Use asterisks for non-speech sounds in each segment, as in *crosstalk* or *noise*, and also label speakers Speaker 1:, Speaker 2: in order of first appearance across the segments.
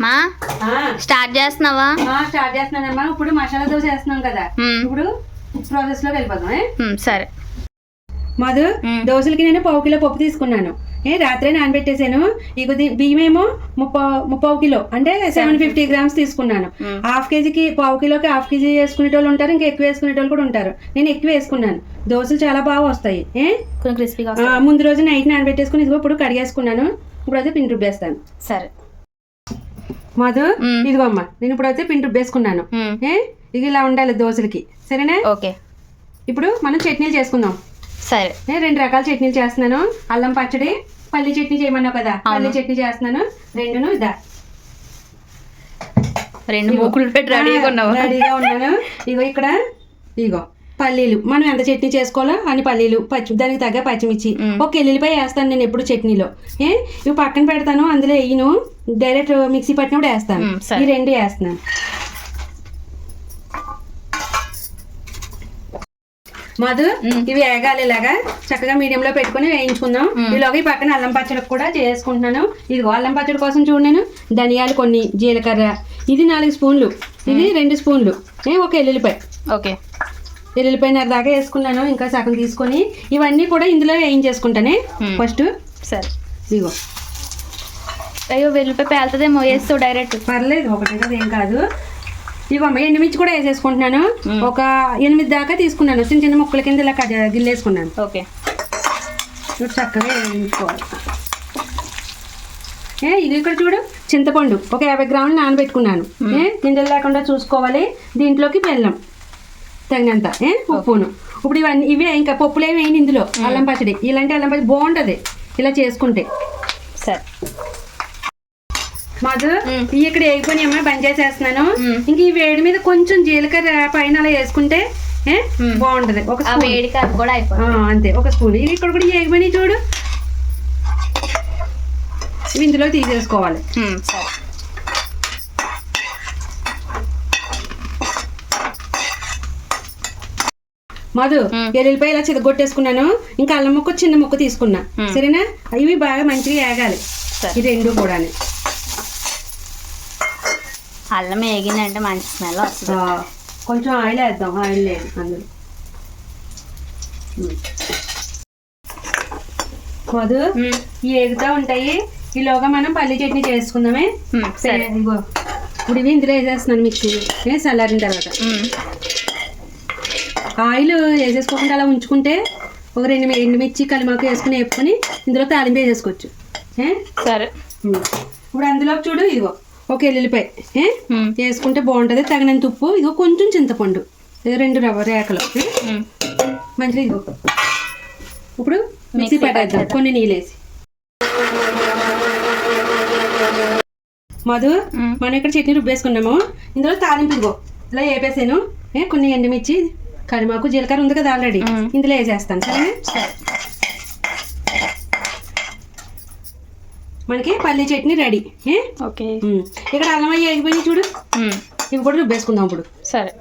Speaker 1: మా? స్టార్ట్ చేస్తున్నావా?
Speaker 2: స్టార్ట్ చేస్తున్నానమ్మా ఇప్పుడు మసాలా దోశ వేస్తున్నాం కదా. ఇప్పుడు ప్రాసెస్లోకి?
Speaker 1: మ్, సరే.
Speaker 2: మధు. దోశలకి నేను పావు కిలో పప్పు తీసుకున్నాను. ఏ రాత్రే నానబెట్టేశాను. ఇక ది- బియ్యం ఏమో ముప్పా ముప్పావు కిలో అంటే సెవెన్ ఫిఫ్టీ గ్రామ్స్ తీసుకున్నాను. హాఫ్ కేజీకి పావు కిలోకి హాఫ్ కేజీ వేసుకునే వాళ్ళు ఉంటారు ఇంకా ఎక్కువ వేసుకునే వాళ్ళు కూడా ఉంటారు. నేను ఎక్కువ వేసుకున్నాను. దోశలు చాలా బాగా వస్తాయి ముందు రోజు నైట్ నానబెట్టేసుకుని ఇదిగో ఇప్పుడు కడిగేసుకున్నాను. ఇప్పుడు అయితే పిండి రుబ్బేస్తాను.
Speaker 1: సరే.
Speaker 2: మధు
Speaker 1: మ్మ్.
Speaker 2: ఇదిగో అమ్మ నేను ఇప్పుడు అయితే పిండి రుబ్బేసుకున్నాను. ఏ? ఇది ఇలా ఉండాలి దోశలకి. సరేనా?
Speaker 1: ఓకే.
Speaker 2: ఇప్పుడు మనం చట్నీలు చేసుకుందాం.
Speaker 1: సరే.
Speaker 2: నేను రెండు రకాల చట్నీలు చేస్తున్నాను. అల్లం పచ్చడి పల్లి చట్నీ చేయమన్నావు కదా పల్లి చట్నీ చేస్తున్నాను. రెండును ఇదా.
Speaker 1: రెండు పెట్టి రెడీగా ఉన్నావు?
Speaker 2: రెడీగా ఉన్నాను. ఇగో ఇక్కడ ఇగో. పల్లీలు. మనం ఎంత చట్నీ చేసుకోవాలో అన్ని పల్లీలు పచ్చి దానికి తగ్గ పచ్చిమిర్చి. ఒక ఎల్లుల్లిపాయ వేస్తాను నేను ఎప్పుడు చట్నీలో. ఏ? ఇవి పక్కన పెడతాను అందులో వేయను. డైరెక్ట్ మిక్సీ పట్టినప్పుడు వేస్తాను. ఈ రెండు వేస్తున్నాను మధు. ఇవి వేగాలి ఇలాగా. చక్కగా మీడియం లో పెట్టుకుని వేయించుకుందాం. ఈలోగా ఈ పక్కన అల్లం పచ్చడి కూడా చేసుకుంటున్నాను. ఇదిగో అల్లం పచ్చడి కోసం చూడు నేను. ధనియాలు కొన్ని జీలకర్ర. ఇది నాలుగు స్పూన్లు. ఇది రెండు స్పూన్లు. ఒక ఎల్లుల్లిపాయ.
Speaker 1: ఓకే.
Speaker 2: ఎల్లుల్లిపాయన్నర దాకా వేసుకున్నాను ఇంకా సగం తీసుకొని ఇవన్నీ కూడా ఇందులో వేయించేసుకుంటానే. ఫస్ట్
Speaker 1: సరే.
Speaker 2: ఇదిగో.
Speaker 1: అయ్యో వెల్లిపాయ పేలుతుందేమో వేస్తావు డైరెక్ట్.
Speaker 2: పర్లేదు ఒకటి కదా. ఏం కాదు ఇవమ్మ ఎండుమిర్చి కూడా వేసేసుకుంటున్నాను. ఒక ఎనిమిది దాకా తీసుకున్నాను. చిన్న చిన్న ముక్కల కింద ఇలా గిల్లేసుకున్నాను.
Speaker 1: ఓకే.
Speaker 2: ఇప్పుడు చక్కగా వేయించుకోవాలి. ఏ ఇది ఇక్కడ చూడు చింతపండు. ఒక యాభై గ్రాములు నానబెట్టుకున్నాను. ఏ గింజలు లేకుండా చూసుకోవాలి. దీంట్లోకి బెల్లం. తగినంత ఏ? ఉప్పును ఇప్పుడు ఇవన్నీ ఇవే ఇంకా పప్పులు ఏమి వేయండి ఇందులో అల్లం పచ్చడి. ఇలాంటి అల్లం పచ్చడి బాగుంటుంది ఇలా చేసుకుంటే.
Speaker 1: సరే.
Speaker 2: మధు ఇక్కడ వేగిపోయి అమ్మాయి బంద్ చేసేస్తున్నాను. ఇంక ఈ వేడి మీద కొంచెం జీలకర్ర పైన అలా వేసుకుంటే. బాగుంటది. ఒక
Speaker 1: అది కూడా
Speaker 2: అంతే ఒక స్పూన్. ఇక్కడ కూడా వేగిపోయి చూడు. ఇందులో తీసేసుకోవాలి.
Speaker 1: సరే.
Speaker 2: మధు
Speaker 1: మ్మ్.
Speaker 2: ఎల్లుల్లిపాయ ఇలా చితగొట్టేసుకున్నాను ఇంకా అల్లం ముక్క చిన్న ముక్క తీసుకున్నా. సరేనా? ఇవి బాగా మంచిగా వేగాలి
Speaker 1: సరే.
Speaker 2: ఈ రెండు కూడా
Speaker 1: అల్లం వేగిందంటే మంచి స్మెల్ వస్తుంది.
Speaker 2: కొంచెం ఆయిల్ వేద్దాం. ఆయిల్ లేదు అందులో. మధు వేగుతూ ఉంటాయి. ఈలోగా మనం పల్లి చట్నీ చేసుకుందామే. ఇప్పుడు ఇవి ఇందులో వేసేస్తున్నాను మిక్సీ చల్లారిన తర్వాత. ఆయిల్ వేసేసుకోకుండా అలా ఉంచుకుంటే ఒక రెండు ఎండుమిర్చి కలిమాకు వేసుకుని వేపుకొని ఇందులో తాలింపు వేసేసుకోవచ్చు.
Speaker 1: సరే.
Speaker 2: ఇప్పుడు అందులో చూడు ఇదిగో ఒక ఎల్లుల్లిపాయ వేసుకుంటే బాగుంటుంది. తగినంత ఉప్పు ఇదిగో కొంచెం చింతపండు ఇది రెండు రవ్వ రేకలు ఏ?
Speaker 1: మ్,
Speaker 2: మంచిగా ఇదిగో. ఇప్పుడు మిక్సీ పట్టేద్దాం. కొన్ని నీళ్ళేసి మధు మనం ఇక్కడ చట్నీ రుబ్బేసుకున్నాము. ఇందులో తాలింపు ఇదిగో ఇలా వేపేసాను. కొన్ని ఎండుమిర్చి కరిమాకు జీలకర్ర ఉంది కదా ఆల్రెడీ. ఇందులో వేసేస్తాను సరే. మనకి పల్లి చట్నీ రెడీ.
Speaker 1: ఓకే.
Speaker 2: ఇక్కడ అల్లం అయ్యి వేగిపోయి చూడు. ఇవి కూడా రుబ్బేసుకుందాం ఇప్పుడు.
Speaker 1: సరే.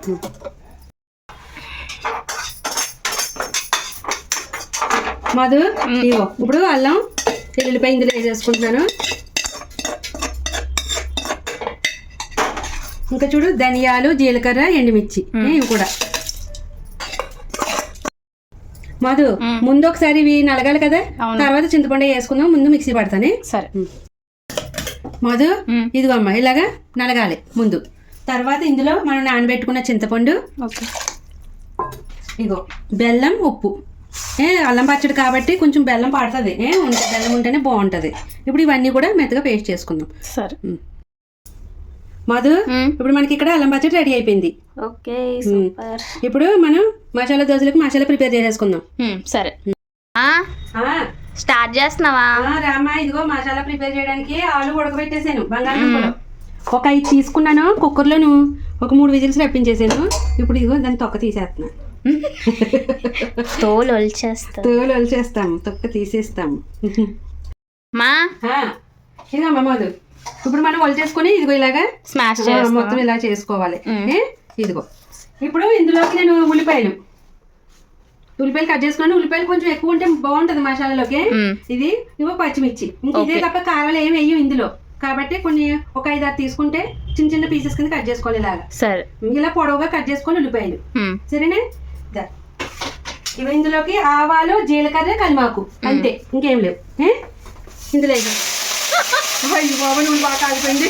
Speaker 2: మధు. ఇగో ఇప్పుడు అల్లం ఎల్లుల్లిపాయ ఇందులో వేసేసుకుంటున్నాను. ఇంకా చూడు ధనియాలు జీలకర్ర ఎండుమిర్చి. ఇవి కూడా. మధు. ముందు ఒకసారి ఇవి నలగాలి కదా. తర్వాత చింతపండు వేసుకుందాం ముందు మిక్సీ పడతానే.
Speaker 1: సరే.
Speaker 2: మధు
Speaker 1: మ్,
Speaker 2: ఇదిగో అమ్మ ఇలాగా నలగాలి ముందు. తర్వాత ఇందులో మనం నానబెట్టుకున్న చింతపండు ఇగో బెల్లం ఉప్పు. ఏ అల్లం పచ్చడి కాబట్టి కొంచెం బెల్లం పడుతుంది. ఏ ఉంటే బెల్లం ఉంటేనే బాగుంటుంది. ఇప్పుడు ఇవన్నీ కూడా మెత్తగా పేస్ట్ చేసుకుందాం.
Speaker 1: సరే.
Speaker 2: మధు ఇప్పుడు మనకి ఇక్కడ అల్లం పచ్చడి రెడీ అయిపోయింది.
Speaker 1: Okay super.
Speaker 2: ఇప్పుడు మనం మసాలా దోశలకు మసాలా ప్రిపేర్ చేసేసుకుందాం.
Speaker 1: సరే. స్టార్ట్ చేస్తున్నావా?
Speaker 2: రామా ఇదిగో మసాలా ప్రిపేర్ చేయడానికి ఆలు ఉడకబెట్టేసాను బంగాళదుంపలు. ఒక ఐదు తీసుకున్నాను కుక్కర్లోను ఒక మూడు విజిల్స్ రప్పించేసాను. ఇప్పుడు ఇదిగో దాన్ని తొక్క తీసేస్తున్నాను
Speaker 1: తోలు ఒలిచేస్తా.
Speaker 2: తోలు వలిచేస్తాము తొక్క తీసేస్తాము.
Speaker 1: మా?
Speaker 2: ఇదిగో మధు. ఇప్పుడు మనం వలిచేసుకొని ఇదిగో ఇలాగా
Speaker 1: స్మాష్
Speaker 2: మొత్తం ఇలా చేసుకోవాలి? ఇదిగో. ఇప్పుడు ఇందులోకి నేను ఉల్లిపాయలు. ఉల్లిపాయలు కట్ చేసుకున్నాను. ఉల్లిపాయలు కొంచెం ఎక్కువ ఉంటే బాగుంటది మసాలాలోకి. ఇది ఇవో పచ్చిమిర్చి. ఇంక ఇదే. తప్ప కారాలు ఏమి వేయం ఇందులో. కాబట్టి కొన్ని ఒక ఐదు ఆరు తీసుకుంటే చిన్న చిన్న పీసెస్ కింద కట్ చేసుకోవాలి ఇలాగా.
Speaker 1: సరే.
Speaker 2: ఇలా పొడవుగా కట్ చేసుకోవాలి ఉల్లిపాయలు. సరేనా. ఇవి ఇందులోకి ఆవాలు జీలకర్ర కలిమాకు అంతే. ఇంకేం లేవు? ఇందులో. అయ్యో బాబా నువ్వు బాగా కాలిపోయింది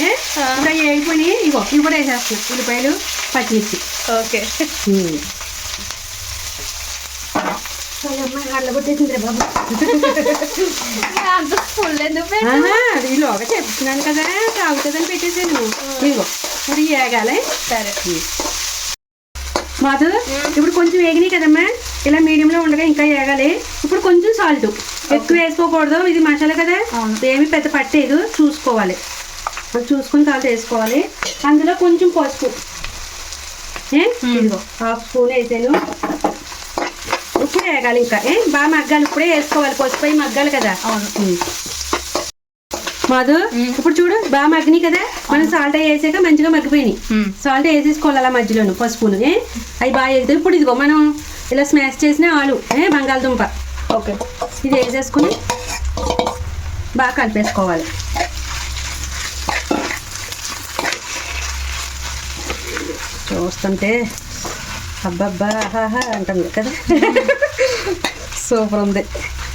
Speaker 2: ఏ? ఇంకా వేయిపోయి ఇగో ఇవి కూడా వేసేస్తున్నా. ఉల్లిపాయలు పచ్చిమిర్చి.
Speaker 1: ఓకే.
Speaker 2: ఈలోగా చెప్తున్నాను కదా తాగుతుందని పెట్టేసాను ఇదిగో ఇప్పుడు వేగాలి
Speaker 1: సరే.
Speaker 2: మాధు ఇప్పుడు కొంచెం వేగినాయి కదమ్మా. ఇలా మీడియంలో ఉండగా ఇంకా వేగాలి ఇప్పుడు కొంచెం సాల్ట్ ఎక్కువ వేసుకోకూడదు. ఇది మసాలా కదా. ఏమి పెద్ద పట్టేదు. చూసుకోవాలి. చూసుకుని సాల్ట్ వేసుకోవాలి. అందులో కొంచెం పసుపు. ఇదిగో హాఫ్ స్పూన్ వేసాను. ఇప్పుడు వేగాలి ఇంకా. ఏ? బాగా మగ్గాలి. ఇప్పుడే వేసుకోవాలి. పసుపు మగ్గాలి కదా.
Speaker 1: అవును.
Speaker 2: ఉమ్. మాధు
Speaker 1: ఉమ్.
Speaker 2: ఇప్పుడు చూడు బాగా మగ్గినాయి కదా. మనం సాల్ట్ వేసాక మంచిగా మగ్గిపోయినాయి. సాల్ట్ వేసేసుకోవాలి అలా మధ్యలోను పసుపును. ఏ? అవి బాగా వేగుతాయి. ఇప్పుడు ఇదిగో మనం ఇలా స్మాష్ చేసిన ఆలు ఏ బంగాళదుంప.
Speaker 1: ఓకే.
Speaker 2: ఇది వేసేసుకుని బాగా కలిపేసుకోవాలి. చూస్తుంటే అబ్బబ్బా ఆహాహా అంటుంది కదా. సూపర్ ఉంది.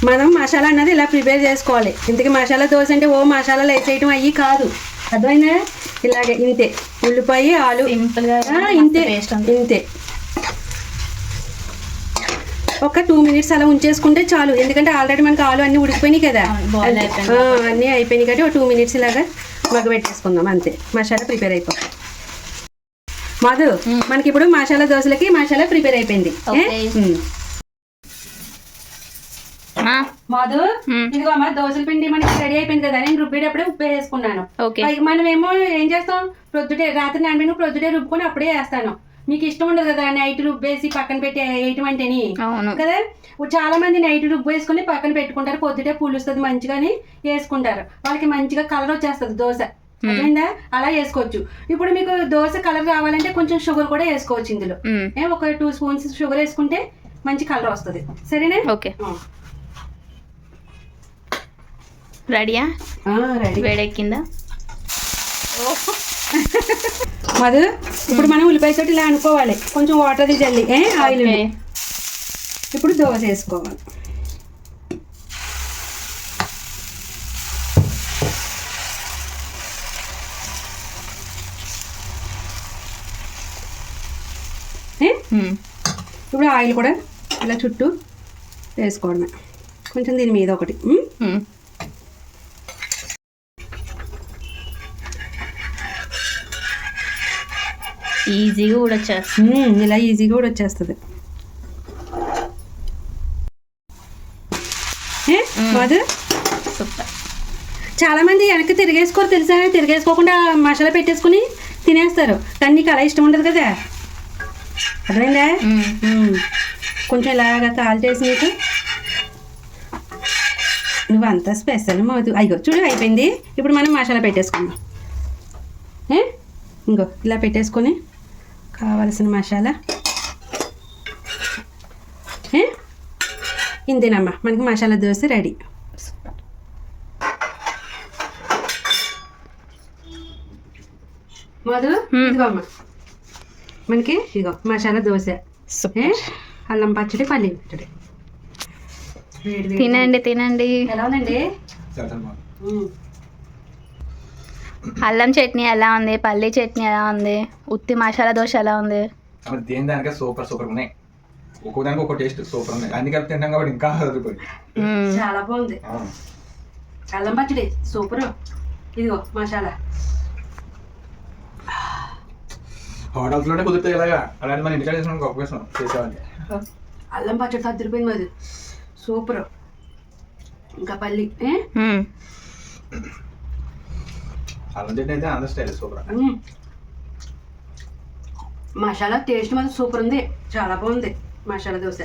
Speaker 2: మనం మసాలా అన్నది ఇలా ప్రిపేర్ చేసుకోవాలి. ఇంతకీ మసాలా దోశ అంటే ఓ మసాలాలు వేసేయటం అయ్యి కాదు. అర్థమైందా? ఇలాగే ఇంతే. ఉల్లిపాయ ఆలు. ఇంతే. ఇంతే. ఒక టూ మినిట్స్ అలా ఉంచేసుకుంటే చాలు. ఎందుకంటే ఆల్రెడీ మనకి ఆలు అన్ని ఉడికిపోయినాయి కదా. అన్నీ అయిపోయినాయి కాబట్టి ఒక టూ మినిట్స్ ఇలాగా మగ్గ పెట్టేసుకుందాం. అంతే. మసాలా ప్రిపేర్ అయిపోతుంది మధు. మనకి ఇప్పుడు మసాలా దోశలకి మసాలా ప్రిపేర్ అయిపోయింది. మధు. ఇదిగో అమ్మ దోశల పిండి మనకి రెడీ అయిపోయింది కదా. నేను రుబ్బేటప్పుడే ఉప్పు వేసుకున్నాను మనం ఏమో ఏం చేస్తాం? ప్రొద్దుటే రాత్రి నానబెట్టిన ప్రొద్దుటే రుబ్బుకొని అప్పుడే వేస్తాను. మీకు ఇష్టం ఉండదు కదా నైట్ రుబ్బేసి పక్కన పెట్టి వేయటం అంటేని?
Speaker 1: అవును.
Speaker 2: కదా? చాలా మంది నైట్ రుబ్బు వేసుకొని పక్కన పెట్టుకుంటారు పొద్దుటే పులుస్తుంది మంచిగాని వేసుకుంటారు. వాళ్ళకి మంచిగా కలర్ వచ్చేస్తుంది దోశ. అర్థమైందా? అలా వేసుకోవచ్చు. ఇప్పుడు మీకు దోశ కలర్ రావాలంటే కొంచెం షుగర్ కూడా వేసుకోవచ్చు ఇందులో. ఒక టూ స్పూన్స్ షుగర్ వేసుకుంటే మంచి కలర్ వస్తుంది. సరేనా?
Speaker 1: ఓకే. రెడీయా
Speaker 2: రెడీ
Speaker 1: వేడెక్కిందా? *laughs*
Speaker 2: మధు ఇప్పుడు మనం ఉల్లిపాయ తోటి ఇలా అనుకోవాలి. కొంచెం వాటర్ ఏ? ఆయిల్. ఇప్పుడు దోశ వేసుకోవాలి. ఇప్పుడు ఆయిల్ కూడా ఇలా చుట్టూ వేసుకోవడమే. కొంచెం దీని మీద ఒకటి.
Speaker 1: ఈజీగా కూడా వచ్చేస్తుంది.
Speaker 2: ఇలా ఈజీగా కూడా వచ్చేస్తుంది.
Speaker 1: సూపర్.
Speaker 2: చాలా మంది వెనక్కి తిరిగేసుకోరు తెలుసా? తిరిగేసుకోకుండా మసాలా పెట్టేసుకుని తినేస్తారు. కానీ నీకు అలా ఇష్టం ఉండదు కదా? అర్థమైందా. కొంచెం ఇలాగా కాల్ చేసి నీకు. నువ్వు అంత స్పెషల్ మోదు అయ్యో చూడు అయిపోయింది. ఇప్పుడు మనం మసాలా పెట్టేసుకుందాం. ఇంకో ఇలా పెట్టేసుకొని కావలసిన మసాలా. ఇంతేనమ్మా మనకి మసాలా దోశ రెడీ. మధు
Speaker 1: మ్మ్.
Speaker 2: ఇదిగో అమ్మ మనకి ఇదిగో మసాలా దోశ. అల్లం పచ్చడి పల్లి పచ్చడి.
Speaker 1: తినండి తినండి.
Speaker 2: ఎలా ఉందండి.
Speaker 1: అల్లం చట్నీ ఎలా ఉంది? పల్లి చట్నీ ఎలా ఉంది? ఉత్తి మసాలా దోశ ఎలా ఉంది?
Speaker 3: దేని దానికే సూపర్ సూపర్ ఉన్నాయి. ఒక్కో దానికి ఒక్కో టేస్ట్ సూపర్ ఉన్నాయి. అన్ని కలిపి తింటాం కాబట్టి ఇంకా అదిరిపోయింది.
Speaker 2: చాలా బాగుంది. అల్లం పచ్చడి సూపర్. ఇదిగో మసాలా.
Speaker 3: హోటల్స్లోనే కుదురుతాయి ఇలాగా అలాంటి మన ఇంటికాడ చేసిన గొప్ప విషయం చేసేవాడిని.
Speaker 2: అల్లం పచ్చడి అదిరిపోయింది మాది సూపర్. ఇంకా పల్లి ఏ?
Speaker 3: అయితే అందరి స్టైల్ సూపర్
Speaker 2: మసాలా టేస్ట్ మాత్రం సూపర్ ఉంది. చాలా బాగుంది మసాలా దోశ.